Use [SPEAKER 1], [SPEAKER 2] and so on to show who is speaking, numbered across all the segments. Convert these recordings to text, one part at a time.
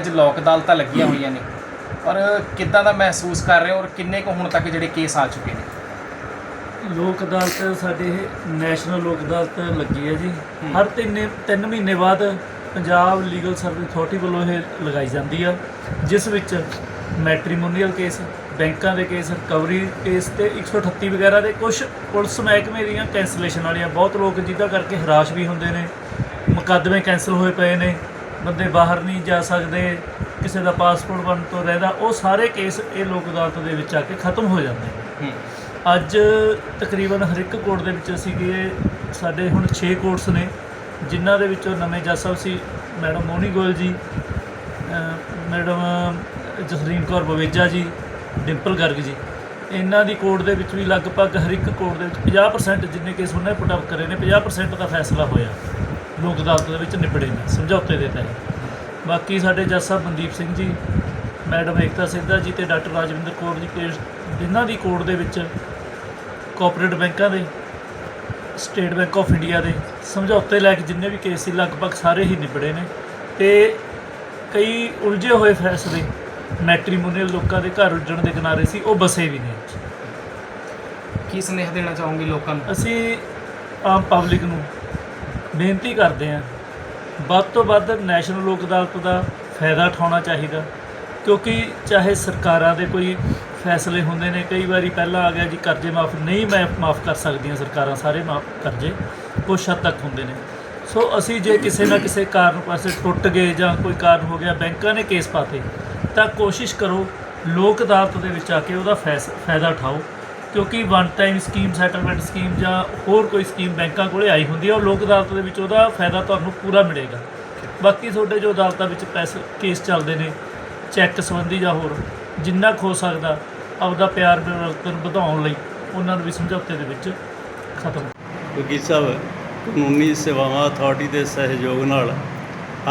[SPEAKER 1] ਅੱਜ ਲੋਕ ਅਦਾਲਤਾਂ ਲੱਗੀਆਂ ਹੋਈਆਂ ਨੇ। ਔਰ ਕਿੱਦਾਂ ਦਾ ਮਹਿਸੂਸ ਕਰ ਰਹੇ ਹੋ ਔਰ ਕਿੰਨੇ ਕੁ ਹੁਣ ਤੱਕ ਜਿਹੜੇ ਕੇਸ ਆ ਚੁੱਕੇ ਨੇ?
[SPEAKER 2] ਲੋਕ ਅਦਾਲਤ ਸਾਡੇ ਨੈਸ਼ਨਲ ਲੋਕ ਅਦਾਲਤ ਲੱਗੀ ਹੈ ਜੀ। ਹਰ ਤਿੰਨ ਤਿੰਨ ਮਹੀਨੇ ਬਾਅਦ ਪੰਜਾਬ ਲੀਗਲ ਸਰਵਿਸ ਅਥਾਰਟੀ ਵੱਲੋਂ ਇਹ ਲਗਾਈ ਜਾਂਦੀ ਆ ਜਿਸ ਵਿੱਚ ਮੈਟ੍ਰੀਮੋਨੀਅਲ ਕੇਸ ਬੈਂਕਾਂ ਦੇ ਕੇਸ ਰਿਕਵਰੀ ਕੇਸ ਤੇ 138 ਵਗੈਰਾ ਦੇ ਕੁਝ ਪੁਲਿਸ ਮਹਿਕਮੇ ਦੀਆਂ ਕੈਂਸਲੇਸ਼ਨ ਵਾਲੀਆਂ ਬਹੁਤ ਲੋਕ ਜਿਹਦਾ ਕਰਕੇ ਹਰਾਸ਼ ਵੀ ਹੁੰਦੇ ਨੇ। ਮੁਕੱਦਮੇ ਕੈਂਸਲ ਹੋਏ ਪਏ ਨੇ। ਬੰਦੇ ਬਾਹਰ ਨਹੀਂ ਜਾ ਸਕਦੇ ਕਿਸੇ ਦਾ ਪਾਸਪੋਰਟ ਬਣ ਤੋਂ ਰਹਿਦਾ ਉਹ ਸਾਰੇ ਕੇਸ ਇਹ ਲੋਕ ਅਦਾਲਤ ਦੇ ਵਿੱਚ ਆ ਕੇ ਖਤਮ ਹੋ ਜਾਂਦੇ ਨੇ। ਅੱਜ ਤਕਰੀਬਨ ਹਰ ਇੱਕ ਕੋਰਟ ਦੇ ਵਿੱਚ ਅਸੀਂ ਗਏ ਸਾਡੇ ਹੁਣ 6 ਕੋਰਟਸ ਨੇ ਜਿਨ੍ਹਾਂ ਦੇ ਵਿੱਚੋਂ ਨਵੇਂ ਜੱਜ ਸਾਹਿਬ ਸੀ ਮੈਡਮ ਮੋਹਨੀ ਗੋਇਲ ਜੀ ਮੈਡਮ ਜਸਲੀਨ ਕੌਰ ਬਵੇਜਾ ਜੀ ਡਿੰਪਲ ਗਰਗ ਜੀ। ਇਹਨਾਂ ਦੀ ਕੋਰਟ ਦੇ ਵਿੱਚ ਵੀ ਲਗਭਗ ਹਰ ਇੱਕ ਕੋਰਟ ਦੇ ਵਿੱਚ 50% ਜਿੰਨੇ ਕੇਸ ਉਹਨਾਂ ਨੇ ਪੁੱਟ ਅਪ ਕਰੇ ਨੇ 50% ਦਾ ਫੈਸਲਾ ਹੋਇਆ। ਲੋਕ ਅਦਾਲਤ ਦੇ ਵਿੱਚ ਨਿਬੜੇ ਨੇ ਸਮਝੌਤੇ ਦੇ ਤਹਿਤ। ਬਾਕੀ ਸਾਡੇ ਜੱਜ ਸਾਹਿਬ ਮਨਦੀਪ ਸਿੰਘ ਜੀ ਮੈਡਮ ਏਕਤਾ ਸਿੱਧਾ ਜੀ ਤੇ ਡਾਕਟਰ ਰਾਜਵਿੰਦਰ ਕੌਰ ਜੀ ਕੇਸ ਜਿਨ੍ਹਾਂ ਦੀ ਕੋਰਟ ਦੇ ਵਿੱਚ ਕੋਆਪਰੇਟਿਵ ਬੈਂਕਾਂ ਦੇ ਸਟੇਟ ਬੈਂਕ ਆਫ ਇੰਡੀਆ ਦੇ ਸਮਝੌਤੇ ਲੈ ਕੇ ਜਿੰਨੇ ਵੀ ਕੇਸ ਸੀ ਲਗਭਗ ਸਾਰੇ ਹੀ ਨਿਬੜੇ ਨੇ। ਤੇ ਕਈ ਉਲਝੇ ਹੋਏ ਫੈਸਲੇ ਮੈਟ੍ਰੀਮੋਨੀਅਲ ਲੋਕਾਂ ਦੇ ਘਰ ਉੱਜਣ ਦੇ ਕਿਨਾਰੇ ਸੀ ਉਹ ਬਸੇ ਵੀ ਨੇ।
[SPEAKER 1] ਕੀ ਸੁਨੇਹਾ ਦੇਣਾ ਚਾਹੋਗੇ ਲੋਕਾਂ ਨੂੰ?
[SPEAKER 2] ਅਸੀਂ ਆਮ ਪਬਲਿਕ ਨੂੰ ਬੇਨਤੀ ਕਰਦੇ ਹਾਂ ਵੱਧ ਤੋਂ ਵੱਧ ਨੈਸ਼ਨਲ ਲੋਕ ਅਦਾਲਤ ਦਾ ਫਾਇਦਾ ਉਠਾਉਣਾ ਚਾਹੀਦਾ, ਕਿਉਂਕਿ ਚਾਹੇ ਸਰਕਾਰਾਂ ਦੇ ਕੋਈ ਫੈਸਲੇ ਹੁੰਦੇ ਨੇ, ਕਈ ਵਾਰੀ ਪਹਿਲਾਂ ਆ ਗਿਆ ਜੀ ਕਰਜ਼ੇ ਮਾਫ ਨਹੀਂ ਮੈਂ ਮਾਫ ਕਰ ਸਕਦੀਆਂ ਸਰਕਾਰਾਂ ਸਾਰੇ ਮਾਫ ਕਰਜ਼ੇ, ਕੁਛ ਹੱਦ ਤੱਕ ਹੁੰਦੇ ਨੇ। ਸੋ ਅਸੀਂ ਜੇ ਕਿਸੇ ਨਾ ਕਿਸੇ ਕਾਰਨ ਪਾਸੇ ਟੁੱਟ ਗਏ ਜਾਂ ਕੋਈ ਕਾਰਨ ਹੋ ਗਿਆ, ਬੈਂਕਾਂ ਨੇ ਕੇਸ ਪਾਤੇ, ਤਾਂ ਕੋਸ਼ਿਸ਼ ਕਰੋ ਲੋਕ ਅਦਾਲਤ ਦੇ ਵਿੱਚ ਆ ਕੇ ਉਹਦਾ ਫੈਸ- ਫਾਇਦਾ ਉਠਾਓ। ਕਿਉਂਕਿ one time scheme settlement scheme ਜਾਂ ਹੋਰ ਕੋਈ ਸਕੀਮ ਬੈਂਕਾਂ ਕੋਲੇ ਆਈ ਹੁੰਦੀ ਹੈ ਉਹ ਲੋਕ ਅਦਾਲਤ ਦੇ ਵਿੱਚ ਉਹਦਾ ਫਾਇਦਾ ਤੁਹਾਨੂੰ ਪੂਰਾ ਮਿਲੇਗਾ। ਬਾਕੀ ਤੁਹਾਡੇ ਜੋ ਅਦਾਲਤਾਂ ਵਿੱਚ ਪੈਸੇ ਕੇਸ ਚੱਲਦੇ ਨੇ ਚੈੱਕ ਸੰਬੰਧੀ ਜਾਂ ਹੋਰ, ਜਿੰਨਾ ਕੁ ਹੋ ਸਕਦਾ, ਆਪਦਾ ਪਿਆਰ ਮਿਲਵਰਤਨ ਵਧਾਉਣ ਲਈ ਉਹਨਾਂ ਨੂੰ ਵੀ ਸਮਝੌਤੇ ਦੇ ਵਿੱਚ ਖਤਮ।
[SPEAKER 3] ਵਕੀਲ ਸਾਹਿਬ, ਕਾਨੂੰਨੀ ਸੇਵਾਵਾਂ ਅਥਾਰਟੀ ਦੇ ਸਹਿਯੋਗ ਨਾਲ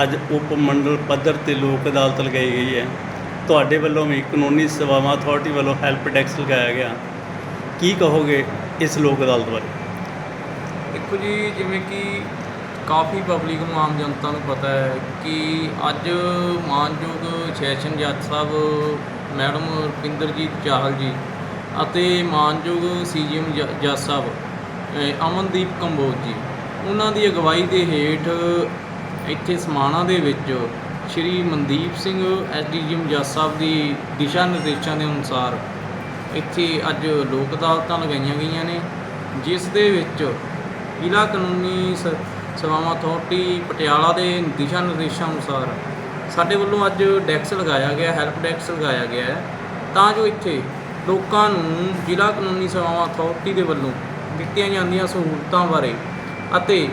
[SPEAKER 3] ਅੱਜ ਉਪ ਮੰਡਲ ਪੱਧਰ ਤੇ ਲੋਕ ਅਦਾਲਤ ਲਗਾਈ ਗਈ ਹੈ। ਤੁਹਾਡੇ ਵੱਲੋਂ ਵੀ ਕਾਨੂੰਨੀ ਸੇਵਾਵਾਂ ਅਥਾਰਟੀ ਵੱਲੋਂ ਹੈਲਪ ਡੈਸਕ ਲਗਾਇਆ ਗਿਆ। ਕੀ ਕਹੋਗੇ ਇਸ ਲੋਕ ਅਦਾਲਤ ਬਾਰੇ?
[SPEAKER 4] ਦੇਖੋ ਜੀ, ਜਿਵੇਂ ਕਿ ਕਾਫੀ ਪਬਲਿਕ ਨੂੰ, ਆਮ ਜਨਤਾ ਨੂੰ ਪਤਾ ਹੈ ਕਿ ਅੱਜ ਮਾਨਯੋਗ ਸੈਸ਼ਨ ਜੱਜ ਸਾਹਿਬ ਮੈਡਮ ਰੁਪਿੰਦਰਜੀਤ ਚਾਹਲ ਜੀ ਅਤੇ ਮਾਨਯੋਗ ਸੀਜੀਐਮ ਜੱਜ ਸਾਹਿਬ ਅਮਨਦੀਪ ਕੰਬੋਜ ਜੀ, ਉਹਨਾਂ ਦੀ ਅਗਵਾਈ ਦੇ ਹੇਠ ਇੱਥੇ ਸਮਾਣਾ ਦੇ ਵਿੱਚ ਸ਼੍ਰੀ ਮਨਦੀਪ ਸਿੰਘ ਐਸਡੀਜੀਐਮ ਜੱਜ ਸਾਹਿਬ ਦੀ ਦਿਸ਼ਾ ਨਿਰਦੇਸ਼ਾਂ ਦੇ ਅਨੁਸਾਰ ਇੱਥੇ ਅੱਜ ਲੋਕ ਅਦਾਲਤਾਂ ਲਗਾਈਆਂ ਗਈਆਂ ਨੇ, ਜਿਸ ਦੇ ਵਿੱਚ ਜ਼ਿਲ੍ਹਾ ਕਾਨੂੰਨੀ ਸ- ਸੇਵਾਵਾਂ ਅਥਾਰਟੀ ਪਟਿਆਲਾ ਦੇ ਦਿਸ਼ਾ ਨਿਰਦੇਸ਼ਾਂ ਅਨੁਸਾਰ ਸਾਡੇ ਵੱਲੋਂ ਅੱਜ ਡੈਕਸ ਲਗਾਇਆ ਗਿਆ, ਹੈਲਪ ਡੈਕਸ ਲਗਾਇਆ ਗਿਆ ਹੈ। ਤਾਂ ਜੋ ਇੱਥੇ ਲੋਕਾਂ ਨੂੰ ਜ਼ਿਲ੍ਹਾ ਕਾਨੂੰਨੀ ਸੇਵਾਵਾਂ ਅਥਾਰਟੀ ਦੇ ਵੱਲੋਂ ਦਿੱਤੀਆਂ ਜਾਂਦੀਆਂ ਸਹੂਲਤਾਂ ਬਾਰੇ ਅਤੇ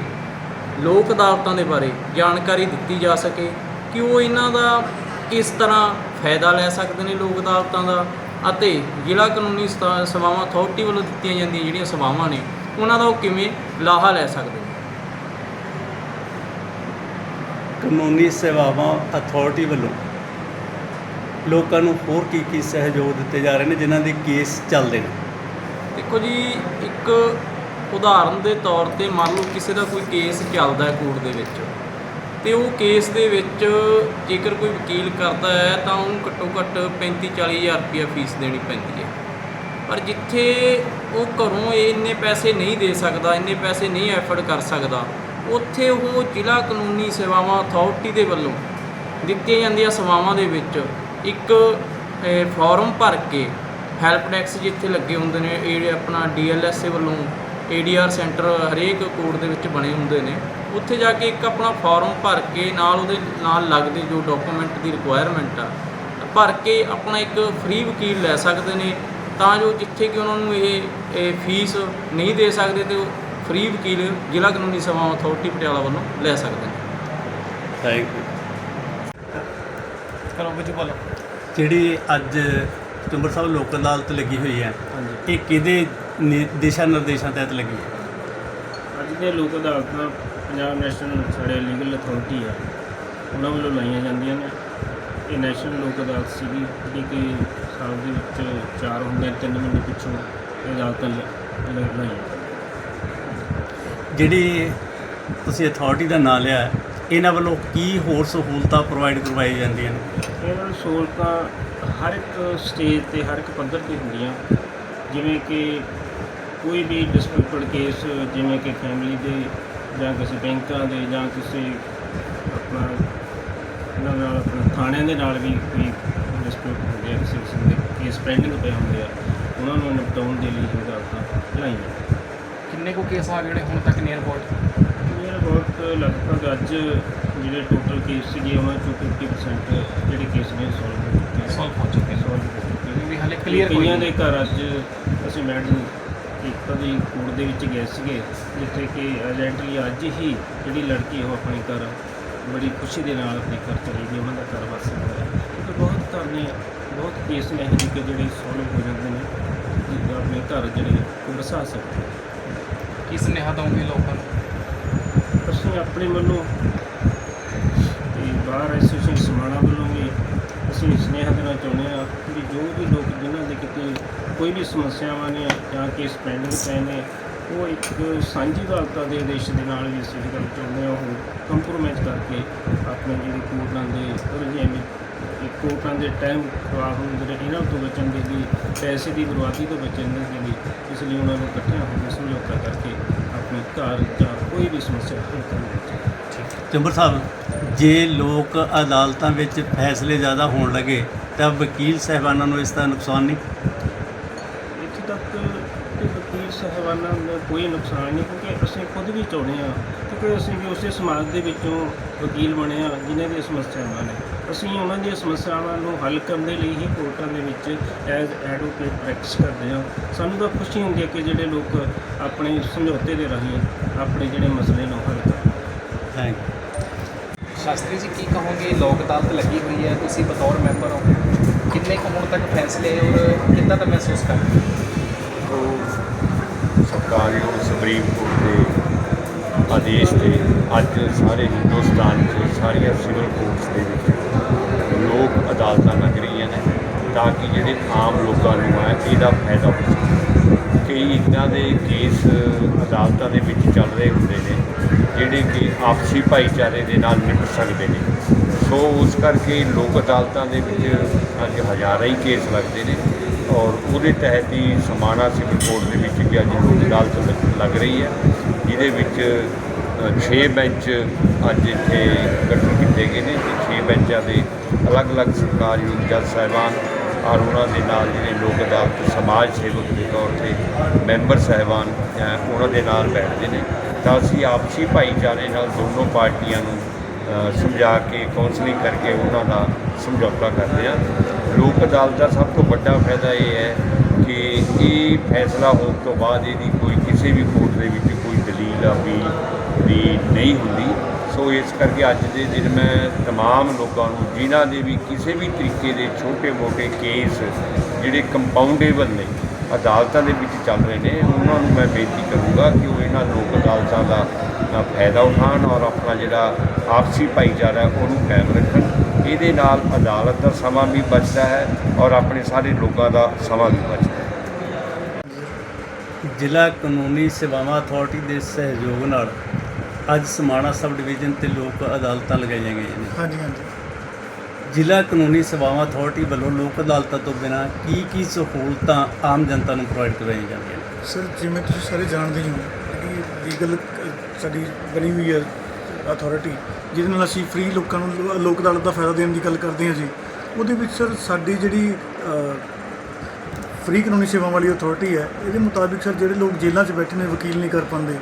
[SPEAKER 4] ਲੋਕ ਅਦਾਲਤਾਂ ਦੇ ਬਾਰੇ ਜਾਣਕਾਰੀ ਦਿੱਤੀ ਜਾ ਸਕੇ, ਕਿ ਉਹ ਇਹਨਾਂ ਦਾ ਕਿਸ ਤਰ੍ਹਾਂ ਫਾਇਦਾ ਲੈ ਸਕਦੇ ਨੇ ਲੋਕ ਅਦਾਲਤਾਂ ਦਾ ਅਤੇ ਜ਼ਿਲ੍ਹਾ ਕਾਨੂੰਨੀ ਸਤਾ- ਸੇਵਾਵਾਂ ਅਥਾਰਟੀ ਵੱਲੋਂ ਦਿੱਤੀਆਂ ਜਾਂਦੀਆਂ ਜਿਹੜੀਆਂ ਸੇਵਾਵਾਂ ਨੇ ਉਹਨਾਂ ਦਾ ਉਹ ਕਿਵੇਂ ਲਾਹਾ ਲੈ ਸਕਦੇ ਨੇ?
[SPEAKER 3] ਕਾਨੂੰਨੀ ਸੇਵਾਵਾਂ ਅਥਾਰਟੀ ਵੱਲੋਂ ਲੋਕਾਂ ਨੂੰ ਹੋਰ ਕੀ ਕੀ ਸਹਿਯੋਗ ਦਿੱਤੇ ਜਾ ਰਹੇ ਨੇ ਜਿਨ੍ਹਾਂ ਦੇ ਕੇਸ ਚੱਲਦੇ ਨੇ?
[SPEAKER 4] ਦੇਖੋ ਜੀ ਇੱਕ ਉਦਾਹਰਨ ਦੇ ਤੌਰ ਤੇ ਮੰਨ ਲਓ ਕਿਸੇ ਦਾ ਕੋਈ ਕੇਸ ਚੱਲਦਾ ਹੈ ਕੋਰਟ ਦੇ ਵਿੱਚ ਤੇ ਉਹ ਕੇਸ ਦੇ ਵਿੱਚ ਜੇਕਰ ਕੋਈ ਵਕੀਲ ਕਰਦਾ ਹੈ ਤਾਂ ਉਹਨੂੰ ਘੱਟੋ ਘੱਟ 35 40000 ਰੁਪਇਆ ਫੀਸ ਦੇਣੀ ਪੈਂਦੀ ਹੈ। ਪਰ ਜਿੱਥੇ ਉਹ ਘਰੋਂ ਇਹ ਇੰਨੇ ਪੈਸੇ ਨਹੀਂ ਦੇ ਸਕਦਾ ਇੰਨੇ ਪੈਸੇ ਨਹੀਂ ਐਫਰਡ ਕਰ ਸਕਦਾ ਉੱਥੇ ਉਹ ਜ਼ਿਲ੍ਹਾ ਕਾਨੂੰਨੀ ਸੇਵਾਵਾਂ ਅਥਾਰਟੀ ਦੇ ਵੱਲੋਂ ਦਿੱਤੀਆਂ ਜਾਂਦੀਆਂ ਸੇਵਾਵਾਂ ਦੇ ਵਿੱਚ ਇੱਕ ਅਹ, ਫਾਰਮ ਭਰ ਕੇ ਹੈਲਪ ਡੈਸਕ ਜਿੱਥੇ ਲੱਗੇ ਹੁੰਦੇ ਨੇ ਇਹ ਆਪਣਾ ਡੀਐਲਐਸਏ ਵੱਲੋਂ ਏਡੀਆਰ ਸੈਂਟਰ ਹਰੇਕ ਕੋਰਟ ਦੇ ਵਿੱਚ ਬਣੇ ਹੁੰਦੇ ਨੇ। ਉੱਥੇ ਜਾ ਕੇ ਇੱਕ ਆਪਣਾ ਫਾਰਮ ਭਰ ਕੇ ਨਾਲ ਉਹਦੇ ਨਾਲ ਲੱਗਦੇ ਜੋ ਡਾਕੂਮੈਂਟ ਦੀ ਰਿਕੁਆਇਰਮੈਂਟ ਆ ਭਰ ਕੇ ਆਪਣਾ ਇੱਕ ਫ੍ਰੀ ਵਕੀਲ ਲੈ ਸਕਦੇ ਨੇ ਤਾਂ ਜੋ ਜਿੱਥੇ ਕਿ ਉਹਨਾਂ ਨੂੰ ਇਹ ਇਹ ਫੀਸ ਨਹੀਂ ਦੇ ਸਕਦੇ ਤੇ ਉਹ ਫ੍ਰੀ ਵਕੀਲ ਜ਼ਿਲ੍ਹਾ ਕਾਨੂੰਨੀ ਸੇਵਾਵਾਂ ਅਥਾਰਟੀ ਪਟਿਆਲਾ ਵੱਲੋਂ ਲੈ ਸਕਦੇ ਨੇ।
[SPEAKER 3] ਥੈਂਕ ਯੂ
[SPEAKER 1] ਕਰੋ ਵਿੱਚ ਬੋਲੋ।
[SPEAKER 3] ਜਿਹੜੀ ਅੱਜ ਚੁੰਬਰ ਸਾਹਿਬ ਲੋਕ ਅਦਾਲਤ ਲੱਗੀ ਹੋਈ ਹੈ
[SPEAKER 1] ਹਾਂਜੀ।
[SPEAKER 3] ਇਹ ਕਿਹਦੇ ਨਿ- ਦਿਸ਼ਾ ਨਿਰਦੇਸ਼ਾਂ ਤਹਿਤ ਲੱਗੀ ਹੈ?
[SPEAKER 5] ਅੱਜ ਦੇ ਲੋਕ ਅਦਾਲਤਾਂ ਪੰਜਾਬ ਨੈਸ਼ਨਲ ਸਾਡੇ ਲੀਗਲ ਅਥਾਰਟੀ ਆ ਉਹਨਾਂ ਵੱਲੋਂ ਲਾਈਆਂ ਜਾਂਦੀਆਂ ਨੇ। ਇਹ ਨੈਸ਼ਨਲ ਲੋਕ ਅਦਾਲਤ ਸੀਗੀ ਜਿਹੜੀ ਕਿ ਸਾਲ ਦੇ ਵਿੱਚ ਚਾਰ ਹੁੰਦੇ ਤਿੰਨ ਮਹੀਨੇ ਪਿੱਛੋਂ ਇਹ ਅਦਾਲਤਾਂ ਲ- ਲ- ਲਾਈਆਂ।
[SPEAKER 3] ਜਿਹੜੀ ਤੁਸੀਂ ਅਥਾਰਟੀ ਦਾ ਨਾਮ ਲਿਆ ਇਹਨਾਂ ਵੱਲੋਂ ਕੀ ਹੋਰ ਸਹੂਲਤਾਂ ਪ੍ਰੋਵਾਈਡ ਕਰਵਾਈ ਜਾਂਦੀਆਂ ਨੇ?
[SPEAKER 5] ਇਹਨਾਂ ਸਹੂਲਤਾਂ ਹਰ ਇੱਕ ਸਟੇਜ ਤੇ ਹਰ ਇੱਕ ਪੱਧਰ ਤੇ ਹੁੰਦੀਆਂ। ਜਿਵੇਂ ਕਿ ਕੋਈ ਵੀ ਡਿਸਪਿਊਟਡ ਕੇਸ ਜਿਵੇਂ ਕਿ ਫੈਮਿਲੀ ਦੇ ਜਾਂ ਕਿਸੇ ਬੈਂਕਾਂ ਦੇ ਜਾਂ ਕਿਸੇ ਆਪਣਾ ਇਹਨਾਂ ਨਾਲ ਆਪਣਾ ਥਾਣਿਆਂ ਦੇ ਨਾਲ ਵੀ ਕੋਈ ਡਿਸਪਿਊਟ ਹੁੰਦੇ ਆ ਕਿਸੇ ਕਿਸਮ ਦੇ ਕੇਸ ਪੈਂਡਿੰਗ ਪਏ ਹੁੰਦੇ ਆ ਉਹਨਾਂ ਨੂੰ ਨਿਪਟਾਉਣ ਦੇ ਲਈ ਹਦਾਇਤਾਂ ਲਾਈਆਂ
[SPEAKER 1] ਕਿੰਨੇ ਕੋ ਕੇਸ ਆ ਗਏ ਜਿਹੜੇ ਹੁਣ ਤੱਕ ਨੀਅਰ ਅਬਾਊਟ
[SPEAKER 5] ਮੇਰਾ ਬਹੁਤ ਲਗਭਗ ਅੱਜ ਜਿਹੜੇ ਟੋਟਲ ਕੇਸ ਸੀਗੇ ਉਹਨਾਂ ਚੋਂ 50% ਜਿਹੜੇ ਕੇਸ ਨੇ ਸੋਲਵ ਹੋ ਚੁੱਕੇ।
[SPEAKER 1] Solve ਹੋ ਚੁੱਕੇ
[SPEAKER 5] ਹੋ।
[SPEAKER 1] ਵੀ ਹਾਲੇ ਕਲੀਅਰ ਕੋਈ
[SPEAKER 5] ਕਈਆਂ
[SPEAKER 1] ਨਹੀਂ
[SPEAKER 5] ਦੇ ਘਰ ਅੱਜ ਅਸੀਂ ਮੈਡਮ ਇੱਕ ਦੀ ਕੋਰਟ ਦੇ ਵਿੱਚ ਗਏ ਸੀਗੇ ਜਿੱਥੇ ਕਿ ਅਰਜੈਂਟਲੀ ਅੱਜ ਹੀ ਜਿਹੜੀ ਲੜਕੀ ਉਹ ਆਪਣੇ ਘਰ ਬੜੀ ਖੁਸ਼ੀ ਦੇ ਨਾਲ ਆਪਣੇ ਘਰ ਚਲੀ ਗਈ ਉਹਨਾਂ ਦਾ ਘਰ ਵਸ ਗਿਆ। ਤੇ ਬਹੁਤ ਘਰ ਨੇ ਬਹੁਤ ਕੇਸ ਨੇ ਇਹੋ ਜਿਹੇ ਕਿ ਜਿਹੜੇ ਸੋਲਵ ਹੋ ਜਾਂਦੇ ਨੇ ਜਿੱਦਾਂ ਆਪਣੇ ਘਰ ਜਿਹੜੇ ਵਸਾ ਸਕਦੇ
[SPEAKER 1] ਕੀ ਸੁਨੇਹਾ ਦਵਾਂਗੇ ਲੋਕਾਂ ਨੂੰ?
[SPEAKER 5] ਅਸੀਂ ਆਪਣੇ ਵੱਲੋਂ ਤੇ ਬਾਹਰ ਵੀ ਅਸੀਂ ਸੁਨੇਹਾ ਦੇਣਾ ਚਾਹੁੰਦੇ ਹਾਂ ਕਿ ਜੋ ਵੀ ਲੋਕ ਜਿਨ੍ਹਾਂ ਦੇ ਕਿਤੇ ਕੋਈ ਵੀ ਸਮੱਸਿਆਵਾਂ ਨੇ ਜਾਂ ਕੇਸ ਪੈਂਡਿੰਗ ਪਏ ਨੇ, ਉਹ ਇੱਕ ਸਾਂਝੀ ਅਦਾਲਤਾਂ ਦੇ ਆਦੇਸ਼ ਦੇ ਨਾਲ ਵੀ ਅਸੀਂ ਇਹ ਗੱਲ ਚਾਹੁੰਦੇ ਹਾਂ ਉਹ ਕੰਪਰੋਮਾਈਜ਼ ਕਰਕੇ ਆਪਣੇ ਜਿਹੜੇ ਕੋਰਟਾਂ ਦੇ ਉਲਝੇ ਨੇ ਕੋਰਟਾਂ ਦੇ ਟਾਈਮ ਖਰਾਬ ਹੋਣ ਦੇ ਇਹਨਾਂ ਤੋਂ ਬਚਣ ਦੇ ਲਈ ਪੈਸੇ ਦੀ ਬਰਬਾਦੀ ਤੋਂ ਬਚਣ ਦੇ ਲਈ ਇਸ ਲਈ ਉਹਨਾਂ ਨੂੰ ਇਕੱਠਿਆਂ ਹੋ ਕੇ ਸਮਝੌਤਾ ਕਰਕੇ ਆਪਣੇ ਘਰ ਜਾਂ ਕੋਈ ਵੀ ਸਮੱਸਿਆ ਹੱਲ ਕਰਨ ਵਿੱਚ
[SPEAKER 3] ਚੰਬਰ ਸਾਹਿਬ ਜੇ ਲੋਕ ਅਦਾਲਤਾਂ ਵਿੱਚ ਫੈਸਲੇ ਜ਼ਿਆਦਾ ਹੋਣ ਲੱਗੇ ਤਾਂ ਵਕੀਲ ਸਹਿਬਾਨਾਂ ਨੂੰ ਇਸ ਦਾ ਨੁਕਸਾਨ ਨਹੀਂ?
[SPEAKER 5] ਇੱਥੇ ਤੱਕ ਕਿ ਵਕੀਲ ਸਾਹਿਬਾਨਾਂ ਦਾ ਕੋਈ ਨੁਕਸਾਨ ਨਹੀਂ ਕਿਉਂਕਿ ਅਸੀਂ ਖੁਦ ਵੀ ਚਾਹੁੰਦੇ ਹਾਂ ਕਿਉਂਕਿ ਅਸੀਂ ਵੀ ਉਸੇ ਸਮਾਜ ਦੇ ਵਿੱਚੋਂ ਵਕੀਲ ਬਣੇ ਹਾਂ ਜਿਨ੍ਹਾਂ ਦੀਆਂ ਸਮੱਸਿਆਵਾਂ ਨੇ। ਅਸੀਂ ਉਹਨਾਂ ਦੀਆਂ ਸਮੱਸਿਆਵਾਂ ਨੂੰ ਹੱਲ ਕਰਨ ਦੇ ਲਈ ਹੀ ਕੋਰਟਾਂ ਦੇ ਵਿੱਚ ਐਜ਼ ਐਡਵੋਕੇਟ ਪ੍ਰੈਕਟਿਸ ਕਰਦੇ ਹਾਂ। ਸਾਨੂੰ ਤਾਂ ਖੁਸ਼ੀ ਹੁੰਦੀ ਹੈ ਕਿ ਜਿਹੜੇ ਲੋਕ ਆਪਣੇ ਸਮਝੌਤੇ ਦੇ ਰਾਹੀਂ ਆਪਣੇ ਜਿਹੜੇ ਮਸਲੇ ਨੂੰ ਹੱਲ ਕਰਨ
[SPEAKER 3] ਥੈਂਕ ਯੂ
[SPEAKER 1] ਸ਼ਾਸਤਰੀ ਜੀ ਕੀ ਕਹੋਗੇ? ਲੋਕ ਅਦਾਲਤ ਲੱਗੀ ਹੋਈ ਹੈ, ਤੁਸੀਂ ਬਤੌਰ ਮੈਂਬਰ ਹੋ। ਕਿੰਨੇ ਕੁ ਹੁਣ ਤੱਕ ਫੈਸਲੇ ਔਰ ਕਿੱਦਾਂ ਦਾ ਮਹਿਸੂਸ ਕਰ ਰਹੇ
[SPEAKER 6] ਸਰਕਾਰਯੋਗ ਸੁਪਰੀਮ ਕੋਰਟ ਦੇ ਆਦੇਸ਼ ਤੇ ਅੱਜ ਸਾਰੇ ਹਿੰਦੁਸਤਾਨ 'ਚ ਸਾਰੀਆਂ ਸਿਵਲ ਕੋਰਟਸ ਦੇ ਵਿੱਚ ਲੋਕ ਅਦਾਲਤਾਂ ਲੱਗ ਰਹੀਆਂ ਨੇ। ਤਾਂ ਕਿ ਜਿਹੜੇ ਆਮ ਲੋਕਾਂ ਨੂੰ ਹੈ, ਇਹਦਾ ਫਾਇਦਾ ਹੋ ਸਕੇ। ਕਈ ਇੱਦਾਂ ਦੇ ਕੇਸ ਅਦਾਲਤਾਂ ਦੇ ਵਿੱਚ ਚੱਲ ਰਹੇ ਹੁੰਦੇ ਨੇ, ਜਿਹੜੇ ਕਿ ਆਪਸੀ ਭਾਈਚਾਰੇ ਦੇ ਨਾਲ ਨਿਪਟ ਸਕਦੇ ਨੇ। ਸੋ ਉਸ ਕਰਕੇ ਲੋਕ ਅਦਾਲਤਾਂ ਦੇ ਵਿੱਚ ਅੱਜ ਹਜ਼ਾਰਾਂ ਹੀ ਕੇਸ ਲੱਗਦੇ ਨੇ ਔਰ ਉਹਦੇ ਤਹਿਤ ਹੀ ਸਮਾਣਾ ਸਿਵਲ ਕੋਰਟ ਦੇ ਵਿੱਚ ਵੀ ਅੱਜ ਲੋਕ ਅਦਾਲਤ ਲੱਗ- ਰਹੀ ਹੈ। ਜਿਹਦੇ ਵਿੱਚ 6 ਬੈਂਚ ਅੱਜ ਇੱਥੇ ਗਠਨ ਕੀਤੇ ਗਏ ਨੇ ਤੇ 6 ਬੈਂਚਾਂ ਦੇ ਅਲੱਗ-ਅਲੱਗ ਸਰਕਾਰਯੋਗ ਜੱਜ ਸਾਹਿਬਾਨ ਔਰ ਉਹਨਾਂ ਦੇ ਨਾਲ ਜਿਹੜੇ ਲੋਕ ਅਦਾਲਤ ਸਮਾਜ ਸੇਵਕ ਦੇ ਤੌਰ ਤੇ ਮੈਂਬਰ ਸਾਹਿਬਾਨ ਉਹਨਾਂ ਦੇ ਨਾਲ ਬੈਠਦੇ ਨੇ, ਤਾਂ ਅਸੀਂ ਆਪਸੀ ਭਾਈਚਾਰੇ ਨਾਲ ਦੋਨੋਂ ਪਾਰਟੀਆਂ ਨੂੰ ਸਮਝਾ ਕੇ ਕਾਉਂਸਲਿੰਗ ਕਰਕੇ ਉਹਨਾਂ ਦਾ ਸਮਝੌਤਾ ਕਰਦੇ ਆ ਲੋਕ ਅਦਾਲਤ ਦਾ ਸਭ ਤੋਂ ਵੱਡਾ ਫਾਇਦਾ ਇਹ ਹੈ ਕਿ ਇਹ ਫੈਸਲਾ ਹੋਣ ਤੋਂ ਬਾਅਦ ਇਹਦੀ ਕੋਈ ਕਿਸੇ ਵੀ ਕੋਰਟ ਦੇ ਵਿੱਚ ਕੋਈ ਦਲੀਲ ਅਪੀਲ ਦੀ ਨਹੀਂ ਹੁੰਦੀ। ਸੋ ਇਸ ਕਰਕੇ ਅੱਜ ਦੇ ਦਿਨ ਮੈਂ तमाम ਲੋਕਾਂ ਨੂੰ ਜਿਨ੍ਹਾਂ ਦੇ ਵੀ ਕਿਸੇ ਵੀ ਤਰੀਕੇ ਦੇ ਛੋਟੇ-ਮੋਟੇ ਕੇਸ ਜਿਹੜੇ ਕੰਪਾਊਂਡੇਬਲ ਨੇ ਅਦਾਲਤਾਂ ਦੇ ਵਿੱਚ ਚੱਲ ਰਹੇ ਨੇ ਉਹਨਾਂ ਨੂੰ ਮੈਂ ਬੇਨਤੀ ਕਰੂੰਗਾ ਕਿ ਉਹ ਇਹਨਾਂ ਲੋਕ ਅਦਾਲਤਾਂ ਦਾ ਦਾ ਫਾਇਦਾ ਉਠਾਉਣ ਔਰ ਆਪਣਾ ਜਿਹੜਾ ਆਪਸੀ ਭਾਈਚਾਰਾ ਹੈ ਉਹਨੂੰ ਕਾਇਮ ਰੱਖਣ ਇਹਦੇ ਨਾਲ ਅਦਾਲਤ ਦਾ ਸਮਾਂ ਵੀ ਬਚਦਾ ਹੈ ਔਰ ਆਪਣੇ ਸਾਰੇ ਲੋਕਾਂ ਦਾ ਸਮਾਂ ਵੀ ਬਚਦਾ ਹੈ
[SPEAKER 3] ਜ਼ਿਲ੍ਹਾ ਕਾਨੂੰਨੀ ਸੇਵਾਵਾਂ ਅਥਾਰਟੀ ਦੇ ਸਹਿਯੋਗ ਨਾਲ ਅੱਜ ਸਮਾਣਾ ਸਬ ਡਿਵੀਜ਼ਨ ਤੇ ਲੋਕ ਅਦਾਲਤਾਂ ਲਗਾਈਆਂ ਗਈਆਂ ਨੇ।
[SPEAKER 7] ਹਾਂਜੀ ਹਾਂਜੀ।
[SPEAKER 3] ਜ਼ਿਲ੍ਹਾ ਕਾਨੂੰਨੀ ਸੇਵਾਵਾਂ ਅਥਾਰਟੀ ਵੱਲੋਂ ਲੋਕ ਅਦਾਲਤਾਂ ਤੋਂ ਬਿਨਾਂ ਕੀ ਕੀ ਸਹੂਲਤਾਂ ਆਮ ਜਨਤਾ ਨੂੰ ਪ੍ਰੋਵਾਈਡ ਕਰਵਾਈਆਂ ਜਾਂਦੀਆਂ ਨੇ?
[SPEAKER 7] ਸਰ ਜਿਵੇਂ ਤੁਸੀਂ ਸਾਰੇ ਜਾਣਦੇ ਹੀ ਹੋ ਕਿ ਲੀਗਲ ਸਾਡੀ ਬਣੀ ਹੋਈ ਹੈ ਅਥਾਰਟੀ ਜਿਹਦੇ ਨਾਲ ਅਸੀਂ ਫ੍ਰੀ ਲੋਕਾਂ ਨੂੰ ਲੋਕ ਅਦਾਲਤ ਦਾ ਫਾਇਦਾ ਦੇਣ ਦੀ ਗੱਲ ਕਰਦੇ ਹਾਂ ਜੀ। ਉਹਦੇ ਵਿੱਚ ਸਰ ਸਾਡੀ ਜਿਹੜੀ ਫ੍ਰੀ ਕਾਨੂੰਨੀ ਸੇਵਾਵਾਂ ਵਾਲੀ ਅਥਾਰਟੀ ਹੈ ਇਹਦੇ ਮੁਤਾਬਿਕ ਸਰ ਜਿਹੜੇ ਲੋਕ ਜੇਲ੍ਹਾਂ 'ਚ ਬੈਠੇ ਨੇ ਵਕੀਲ ਨਹੀਂ ਕਰ ਪਾਉਂਦੇ।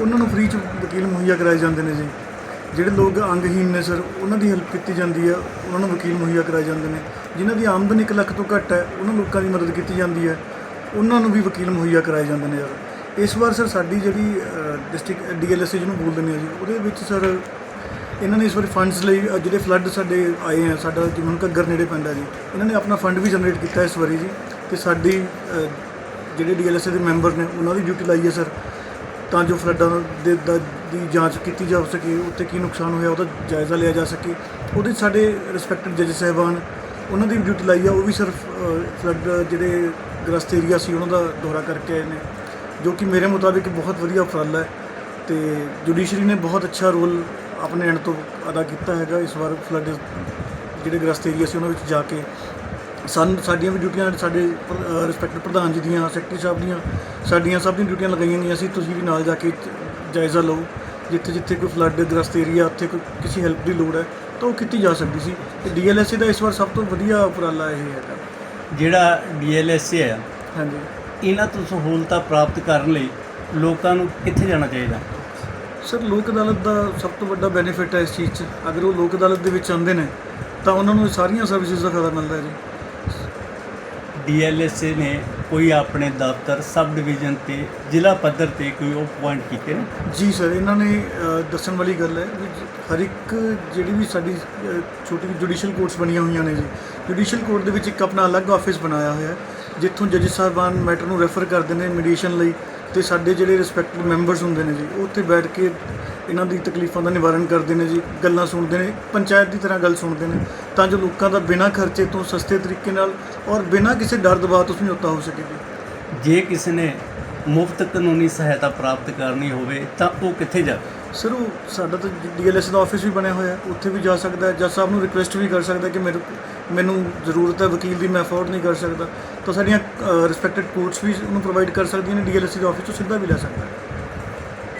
[SPEAKER 7] ਉਹਨਾਂ ਨੂੰ ਫ੍ਰੀ 'ਚ ਵਕੀਲ ਮੁਹੱਈਆ ਕਰਾਏ ਜਾਂਦੇ ਨੇ ਜੀ। ਜਿਹੜੇ ਲੋਕ ਅੰਗਹੀਨ ਨੇ ਸਰ ਉਹਨਾਂ ਦੀ ਹੈਲਪ ਕੀਤੀ ਜਾਂਦੀ ਹੈ ਉਹਨਾਂ ਨੂੰ ਵਕੀਲ ਮੁਹੱਈਆ ਕਰਾਏ ਜਾਂਦੇ ਨੇ। ਜਿਨ੍ਹਾਂ ਦੀ ਆਮਦਨ 1 ਲੱਖ ਤੋਂ ਘੱਟ ਹੈ ਉਹਨਾਂ ਲੋਕਾਂ ਦੀ ਮਦਦ ਕੀਤੀ ਜਾਂਦੀ ਹੈ ਉਹਨਾਂ ਨੂੰ ਵੀ ਵਕੀਲ ਮੁਹੱਈਆ ਕਰਾਏ ਜਾਂਦੇ ਨੇ ਯਾਰ। ਇਸ ਵਾਰ ਸਰ ਸਾਡੀ ਜਿਹੜੀ ਡਿਸਟ੍ਰਿਕਟ ਡੀਐਲਐਸਏ ਜਿਹਨੂੰ ਬੋਲਦੇ ਨੇ ਜੀ ਉਹਦੇ ਵਿੱਚ ਸਰ ਇਹਨਾਂ ਨੇ ਇਸ ਵਾਰੀ ਫੰਡਸ ਲਈ ਜਿਹੜੇ ਫਲੱਡ ਸਾਡੇ ਆਏ ਆ ਸਾਡਾ ਜਿਵੇਂ ਹੁਣ ਘੱਗਰ ਨੇੜੇ ਪੈਂਦਾ ਜੀ। ਇਹਨਾਂ ਨੇ ਆਪਣਾ ਫੰਡ ਵੀ ਜਨਰੇਟ ਕੀਤਾ ਇਸ ਵਾਰੀ ਜੀ ਤੇ ਸਾਡੀ ਅ, ਜਿਹੜੇ ਡੀਐਲਐਸਏ ਦੇ ਮੈਂਬਰ ਨੇ ਉਹਨਾਂ ਦੀ ਡਿਊਟੀ ਲਾਈ ਹੈ ਸਰ ਤਾਂ ਜੋ ਫਲੱਡਾਂ ਦੇ ਦਾ ਦੀ ਜਾਂਚ ਕੀਤੀ ਜਾ ਸਕੇ, ਉੱਥੇ ਕੀ ਨੁਕਸਾਨ ਹੋਇਆ ਉਹਦਾ ਜਾਇਜ਼ਾ ਲਿਆ ਜਾ ਸਕੇ। ਉਹਦੇ 'ਚ ਸਾਡੇ ਰਿਸਪੈਕਟਡ ਜੱਜ ਸਾਹਿਬਾਨ, ਉਹਨਾਂ ਦੀ ਡਿਊਟੀ ਲਾਈ ਆ, ਉਹ ਵੀ ਸਿਰਫ ਫਲੱਡ ਜਿਹੜੇ ਗ੍ਰਸਤ ਏਰੀਆ ਸੀ, ਉਹਨਾਂ ਦਾ ਦੌਰਾ ਕਰਕੇ ਆਏ ਨੇ, ਜੋ ਕਿ ਮੇਰੇ ਮੁਤਾਬਿਕ ਬਹੁਤ ਵਧੀਆ ਉਪਰਾਲਾ ਹੈ ਤੇ ਜੁਡੀਸ਼ਰੀ ਨੇ ਬਹੁਤ ਅੱਛਾ ਰੋਲ ਆਪਣੇ ਐਂਡ ਤੋਂ ਅਦਾ ਕੀਤਾ ਹੈਗਾ, ਇਸ ਵਾਰ ਫਲੱਡ ਜਿਹੜੇ ਗ੍ਰਸਤ ਏਰੀਆ ਸੀ, ਉਹਨਾਂ ਵਿੱਚ ਜਾ ਕੇ ਸਾਨੂੰ ਸਾਡੀਆਂ ਵੀ ਡਿਊਟੀਆਂ ਸਾਡੇ ਰਿਸਪੈਕਟਡ ਪ੍ਰਧਾਨ ਜੀ ਦੀਆਂ ਸੈਕਟਰੀ ਸਾਹਿਬ ਦੀਆਂ ਸਾਡੀਆਂ ਸਭ ਦੀਆਂ ਡਿਊਟੀਆਂ ਲਗਾਈਆਂ ਗਈਆਂ ਸੀ। ਤੁਸੀਂ ਵੀ ਨਾਲ ਜਾ ਕੇ ਜਾਇਜ਼ਾ ਲਓ। ਜਿੱਥੇ ਜਿੱਥੇ ਕੋਈ ਫਲੱਡ ਗ੍ਰਸਤ ਏਰੀਆ ਉੱਥੇ ਕੋਈ ਕਿਸੇ ਹੈਲਪ ਦੀ ਲੋੜ ਹੈ ਤਾਂ ਉਹ ਕੀਤੀ ਜਾ ਸਕਦੀ ਸੀ। ਤੇ ਡੀਐਲਐਸਏ ਦਾ ਇਸ ਵਾਰ ਸਭ ਤੋਂ ਵਧੀਆ ਉਪਰਾਲਾ ਇਹ ਹੈਗਾ
[SPEAKER 3] ਜਿਹੜਾ ਡੀਐਲਐਸਏ ਹੈ
[SPEAKER 7] ਹਾਂਜੀ।
[SPEAKER 3] ਇਹਨਾਂ ਤੋਂ ਸਹੂਲਤਾਂ ਪ੍ਰਾਪਤ ਕਰਨ ਲਈ ਲੋਕਾਂ ਨੂੰ ਕਿੱਥੇ ਜਾਣਾ ਚਾਹੀਦਾ?
[SPEAKER 7] ਸਰ ਲੋਕ ਅਦਾਲਤ ਦਾ ਸਭ ਤੋਂ ਵੱਡਾ ਬੈਨੀਫਿਟ ਹੈ ਇਸ ਚੀਜ਼ 'ਚ। ਅਗਰ ਉਹ ਲੋਕ ਅਦਾਲਤ ਦੇ ਵਿੱਚ ਆਉਂਦੇ ਨੇ ਤਾਂ ਉਹਨਾਂ ਨੂੰ ਸਾਰੀਆਂ ਸਰਵਿਸਿਜ਼ ਦਾ ਫਾਇਦਾ ਮਿਲਦਾ ਹੈ ਜੀ।
[SPEAKER 3] ਡੀਐਲਐਸਏ ਨੇ ਕੋਈ ਆਪਣੇ ਦਫ਼ਤਰ ਸਬ ਡਿਵੀਜ਼ਨ ਤੇ ਜ਼ਿਲ੍ਹਾ ਪੱਧਰ ਤੇ ਕੋਈ ਉਹ ਪੁਆਇੰਟ ਕੀਤੇ ਨੇ?
[SPEAKER 7] ਜੀ ਸਰ ਇਹਨਾਂ ਨੇ ਅ, ਦੱਸਣ ਵਾਲੀ ਗੱਲ ਹੈ ਵੀ ਜ- ਹਰ ਇੱਕ ਜਿਹੜੀ ਵੀ ਸਾਡੀ ਅ, ਛੋਟੀ ਜੁਡੀਸ਼ੀਅਲ ਕੋਰਟਸ ਬਣੀਆਂ ਹੋਈਆਂ ਨੇ ਜੀ ਜੁਡੀਸ਼ੀਅਲ ਕੋਰਟ ਦੇ ਵਿੱਚ ਇੱਕ ਆਪਣਾ ਅਲੱਗ ਆਫਿਸ ਬਣਾਇਆ ਹੋਇਆ ਹੈ ਜਿੱਥੋਂ ਜੱਜ ਸਾਹਿਬਾਨ ਮੈਟਰ ਨੂੰ ਰੈਫਰ ਕਰਦੇ ਨੇ ਮੀਡੀਏਸ਼ਨ ਲਈ ਤੇ ਸਾਡੇ ਜਿਹੜੇ ਰਿਸਪੈਕਟਡ ਮੈਂਬਰਸ ਹੁੰਦੇ ਨੇ ਜੀ ਉਹ ਉੱਥੇ ਬੈਠ ਕੇ ਇਹਨਾਂ ਦੀ ਤਕਲੀਫਾਂ ਦਾ ਨਿਵਾਰਨ ਕਰਦੇ ਨੇ ਜੀ ਗੱਲਾਂ ਸੁਣਦੇ ਨੇ ਪੰਚਾਇਤ ਦੀ ਤਰ੍ਹਾਂ ਗੱਲ ਸੁਣਦੇ ਨੇ ਤਾਂ ਜੋ ਲੋਕਾਂ ਦਾ ਬਿਨਾਂ ਖਰਚੇ ਤੋਂ ਸਸਤੇ ਤਰੀਕੇ ਨਾਲ ਔਰ ਬਿਨਾਂ ਕਿਸੇ ਡਰ ਦਬਾਅ ਤੋਂ ਸਮਝੌਤਾ ਹੋ ਸਕੇ ਜੀ।
[SPEAKER 3] ਜੇ ਕਿਸੇ ਨੇ ਮੁਫਤ ਕਾਨੂੰਨੀ ਸਹਾਇਤਾ ਪ੍ਰਾਪਤ ਕਰਨੀ ਹੋਵੇ ਤਾਂ ਉਹ ਕਿੱਥੇ ਜਾਵੇ
[SPEAKER 7] ਸਰ ਉਹ ਸਾਡਾ ਤਾਂ ਡੀਐਲਐਸ ਦਾ ਆਫਿਸ ਵੀ ਬਣਿਆ ਹੋਇਆ ਉੱਥੇ ਵੀ ਜਾ ਸਕਦਾ ਹੈ। ਜੱਜ ਸਾਹਿਬ ਨੂੰ ਰਿਕੁਐਸਟ ਵੀ ਕਰ ਸਕਦਾ ਕਿ ਮੇਰੇ ਮੈਨੂੰ ਜ਼ਰੂਰਤ ਹੈ ਵਕੀਲ ਦੀ ਮੈਂ ਅਫੋਰਡ ਨਹੀਂ ਕਰ ਸਕਦਾ। ਤਾਂ ਸਾਡੀਆਂ ਰਿਸਪੈਕਟਡ ਕੋਰਟਸ ਵੀ ਉਹਨੂੰ ਪ੍ਰੋਵਾਈਡ ਕਰ ਸਕਦੀਆਂ ਨੇ ਡੀਐਲਐਸ ਦੇ ਆਫਿਸ ਤੋਂ ਸਿੱਧਾ ਵੀ ਲੈ ਸਕਦਾ ਹੈ।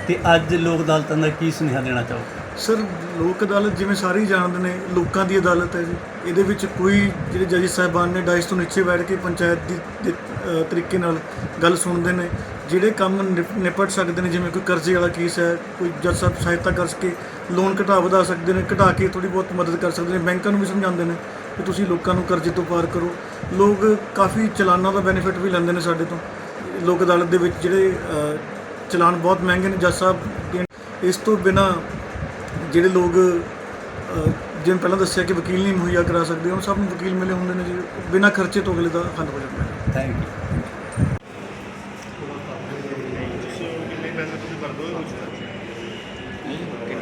[SPEAKER 3] ਤੇ ਅੱਜ ਲੋਕ ਅਦਾਲਤਾਂ ਦਾ ਕੀ ਸੁਨੇਹਾ ਦੇਣਾ ਚਾਹੋਗੇ?
[SPEAKER 7] ਸਰ ਲੋਕ ਅਦਾਲਤ ਜਿਵੇਂ ਸਾਰੇ ਹੀ ਜਾਣਦੇ ਨੇ ਲੋਕਾਂ ਦੀ ਅਦਾਲਤ ਹੈ ਜੀ। ਇਹਦੇ ਵਿੱਚ ਕੋਈ ਜਿਹੜੇ ਜੱਜ ਸਾਹਿਬਾਨ ਨੇ ਡਾਇਸ ਤੋਂ ਨੀਚੇ ਬੈਠ ਕੇ ਪੰਚਾਇਤ ਦੀ ਦੇ, ਅ, ਤਰੀਕੇ ਨਾਲ ਗੱਲ ਸੁਣਦੇ ਨੇ। ਜਿਹੜੇ ਕੰਮ ਨਿਪ- ਨਿਪਟ ਸਕਦੇ ਨੇ ਜਿਵੇਂ ਕੋਈ ਕਰਜ਼ੇ ਵਾਲਾ ਕੇਸ ਹੈ ਕੋਈ ਜੱਜ ਸਾਹਿਬ ਸਹਾਇਤਾ ਕਰ ਸਕੇ ਲੋਨ ਘਟਾ ਵਧਾ ਸਕਦੇ ਨੇ ਘਟਾ ਕੇ ਥੋੜੀ ਬਹੁਤ ਮਦਦ ਕਰ ਸਕਦੇ ਨੇ ਬੈਂਕਾਂ ਨੂੰ ਵੀ ਸਮਝਾਉਂਦੇ ਨੇ ਕਿ ਤੁਸੀਂ ਲੋਕਾਂ ਨੂੰ ਕਰਜ਼ੇ ਤੋਂ ਪਾਰ ਕਰੋ। ਲੋਕ ਕਾਫੀ ਚਲਾਨਾਂ ਦਾ ਬੈਨੀਫਿਟ ਵੀ ਲੈਂਦੇ ਨੇ ਸਾਡੇ ਤੋਂ। ਲੋਕ ਅਦਾਲਤ ਦੇ ਵਿੱਚ ਜਿਹੜੇ ਅ, ਚਲਾਨ ਬਹੁਤ ਮਹਿੰਗੇ ਨੇ ਜੱਜ ਸਾਹਿਬ ਇਸ ਤੋਂ ਬਿਨਾ ਜਿਹੜੇ ਲੋਕ ਜਿਵੇਂ ਪਹਿਲਾਂ ਦੱਸਿਆ ਕਿ ਵਕੀਲ ਨਹੀਂ ਮੁਹੱਈਆ ਕਰਾ ਸਕਦੇ ਉਹਨਾਂ ਸਭ ਨੂੰ ਵਕੀਲ ਮਿਲੇ ਹੁੰਦੇ ਨੇ ਜੀ ਬਿਨਾਂ ਖਰਚੇ ਤੋਂ ਅਗਲੇ ਦਾ ਹੱਲ ਹੋ ਜਾਂਦਾ ਹੈ।
[SPEAKER 3] ਥੈਂਕ ਯੂ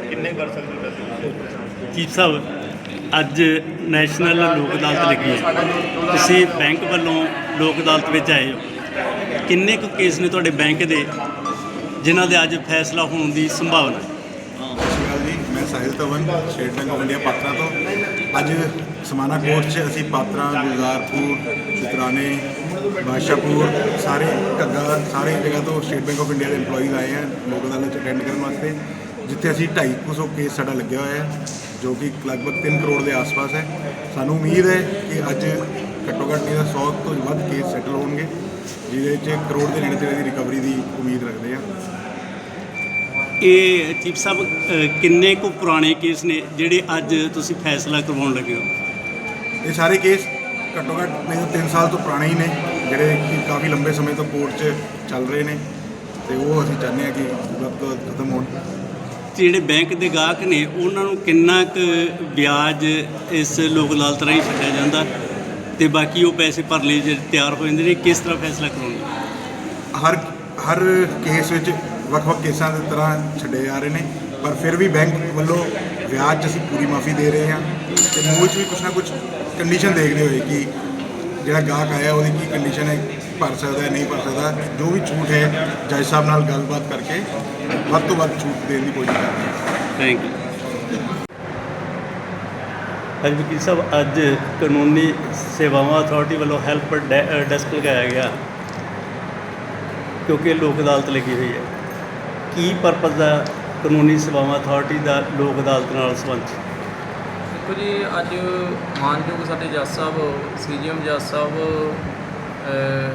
[SPEAKER 8] ਕਿੰਨੇ ਕਰ ਸਕਦੇ ਹੋ ਪੈਸੇ?
[SPEAKER 3] ਚੀਫ ਸਾਹਿਬ ਅੱਜ ਨੈਸ਼ਨਲ ਲੋਕ ਅਦਾਲਤ ਲੱਗੀ ਹੈ। ਤੁਸੀਂ ਬੈਂਕ ਵੱਲੋਂ ਲੋਕ ਅਦਾਲਤ ਵਿੱਚ ਆਏ ਹੋ। ਕਿੰਨੇ ਕੁ ਕੇਸ ਨੇ ਤੁਹਾਡੇ ਬੈਂਕ ਦੇ? ਜਿਨ੍ਹਾਂ ਦੇ ਅੱਜ ਫੈਸਲਾ ਹੋਣ ਦੀ ਸੰਭਾਵਨਾ ਹੈ।
[SPEAKER 8] ਸਤਿ ਸ਼੍ਰੀ ਅਕਾਲ ਜੀ, ਮੈਂ Sahil Dhawan state bank of India Patran ਤੋਂ। ਅੱਜ ਸਮਾਨਾ ਕੋਰਟ 'ਚ ਅਸੀਂ ਪਾਤਰਾ, ਗੁਲਜ਼ਾਰਪੁਰ ਸ਼ੁਤਰਾਣੇ ਬਾਸ਼ਾਪੁਰ ਸਾਰੇ ਘੱਗਾ, ਸਾਰੇ ਜਗ੍ਹਾ ਤੋਂ ਸਟੇਟ ਬੈਂਕ ਆਫ ਇੰਡੀਆ ਦੇ EMPLOYEES ਆਏ ਹਨ ਲੋਕ ਅਦਾਲਤ 'ਚ ਅਟੈਂਡ ਕਰਨ ਵਾਸਤੇ, ਜਿੱਥੇ ਅਸੀਂ 250 ਕੇਸ ਸਾਡਾ ਲੱਗਿਆ ਹੋਇਆ ਹੈ, ਜੋ ਕਿ ਲਗਭਗ 3 ਕਰੋੜ ਦੇ ਆਸ-ਪਾਸ ਹੈ। ਸਾਨੂੰ ਉਮੀਦ ਹੈ ਕਿ ਅੱਜ ਘੱਟੋ ਘੱਟ ਨਹੀਂ ਤਾਂ 100 ਤੋਂ ਵੱਧ ਕੇਸ ਸੈਟਲ ਹੋਣਗੇ। ਜਿਹਦੇ 'ਚ ਕਰੋੜ ਦੇ ਨੇੜੇ ਤੇੜੇ ਦੀ ਰਿਕਵਰੀ ਦੀ ਉਮੀਦ ਰੱਖਦੇ ਹਾਂ।
[SPEAKER 3] ਇਹ ਚੀਫ ਸਾਹਿਬ ਅ, ਕਿੰਨੇ ਕੁ ਪੁਰਾਣੇ ਕੇਸ ਨੇ ਜਿਹੜੇ ਅੱਜ ਤੁਸੀਂ ਫੈਸਲਾ ਕਰਵਾਉਣ ਲੱਗੇ ਹੋ?
[SPEAKER 8] ਇਹ ਸਾਰੇ ਕੇਸ ਘੱਟੋ ਘੱਟ ਨਹੀਂ ਤਾਂ 3 ਸਾਲ ਤੋਂ ਪੁਰਾਣੇ ਹੀ ਨੇ ਜਿਹੜੇ ਕਿ ਕਾਫੀ ਲੰਬੇ ਸਮੇਂ ਤੋਂ ਕੋਰਟ 'ਚ ਚੱਲ ਰਹੇ ਨੇ। ਤੇ ਉਹ ਅਸੀਂ ਚਾਹੁੰਦੇ ਹਾਂ ਕਿ ਜਲਦ ਤੋਂ ਜਲਦ ਖਤਮ ਹੋਣ।
[SPEAKER 3] ਜਿਹੜੇ ਬੈਂਕ ਦੇ ਗਾਹਕ ਨੇ ਉਹਨਾਂ ਨੂੰ ਕਿੰਨਾ ਕੁ ਵਿਆਜ ਇਸ ਲੋਕ ਅਦਾਲਤ ਰਾਹੀਂ ਛੱਡਿਆ ਜਾਂਦਾ? ਤੇ ਬਾਕੀ ਉਹ ਪੈਸੇ ਭਰ ਲਈ ਜਿਹੜੇ ਤਿਆਰ ਹੋ ਜਾਂਦੇ ਨੇ ਕਿਸ ਤਰ੍ਹਾਂ ਫੈਸਲਾ ਕਰਵਾਉਣਗੇ
[SPEAKER 8] ਹਰ ਹਰ ਕੇਸ ਵਿੱਚ ਵੱਖ-ਵੱਖ ਕੇਸਾਂ ਦੀ ਤਰ੍ਹਾਂ ਛੱਡੇ ਜਾ ਰਹੇ ਨੇ ਪਰ ਫਿਰ ਵੀ ਬੈਂਕ ਵੱਲੋਂ ਵਿਆਜ 'ਚ ਅਸੀਂ ਪੂਰੀ ਮਾਫੀ ਦੇ ਰਹੇ ਹਾਂ ਤੇ ਮੂਲ 'ਚ ਵੀ ਕੁਛ ਨਾ ਕੁਛ ਕੰਡੀਸ਼ਨ ਦੇਖਦੇ ਹੋਏ ਕਿ ਜਿਹੜਾ ਗਾਹਕ ਆਇਆ ਉਹਦੀ ਕੀ ਕੰਡੀਸ਼ਨ ਹੈ ਭਰ ਸਕਦਾ ਹੈ ਨਹੀਂ ਭਰ ਸਕਦਾ ਜੋ ਵੀ ਛੂਟ ਹੈ ਜੱਜ ਸਾਹਿਬ ਨਾਲ ਗੱਲਬਾਤ ਕਰਕੇ ਵੱਧ ਤੋਂ ਵੱਧ ਛੂਟ ਦੇਣ ਦੀ ਕੋਸ਼ਿਸ਼ ਕਰਦੇ ਹਾਂ
[SPEAKER 3] ਥੈਂਕ ਯੂ ਅੱਜ ਵਕੀਲ ਸਾਹਿਬ ਅੱਜ ਕਾਨੂੰਨੀ ਸੇਵਾਵਾਂ ਅਥਾਰਟੀ ਵੱਲੋਂ ਹੈਲਪ ਡੈ- ਡੈਸਕ ਲਗਾਇਆ ਗਿਆ। ਕਿਉਂਕਿ ਲੋਕ ਅਦਾਲਤ ਲੱਗੀ ਹੋਈ ਹੈ। ਕੀ ਪਰਪਸ ਦਾ ਕਾਨੂੰਨੀ ਸੇਵਾਵਾਂ ਅਥਾਰਟੀ ਦਾ ਲੋਕ ਅਦਾਲਤ ਨਾਲ ਸੰਬੰਧ?
[SPEAKER 4] ਦੇਖੋ ਜੀ ਅੱਜ ਮਾਨਯੋਗ ਸਾਡੇ ਜੱਜ ਸਾਹਿਬ ਸੀਜੀਐਮ ਜੱਜ ਸਾਹਿਬ ਅ,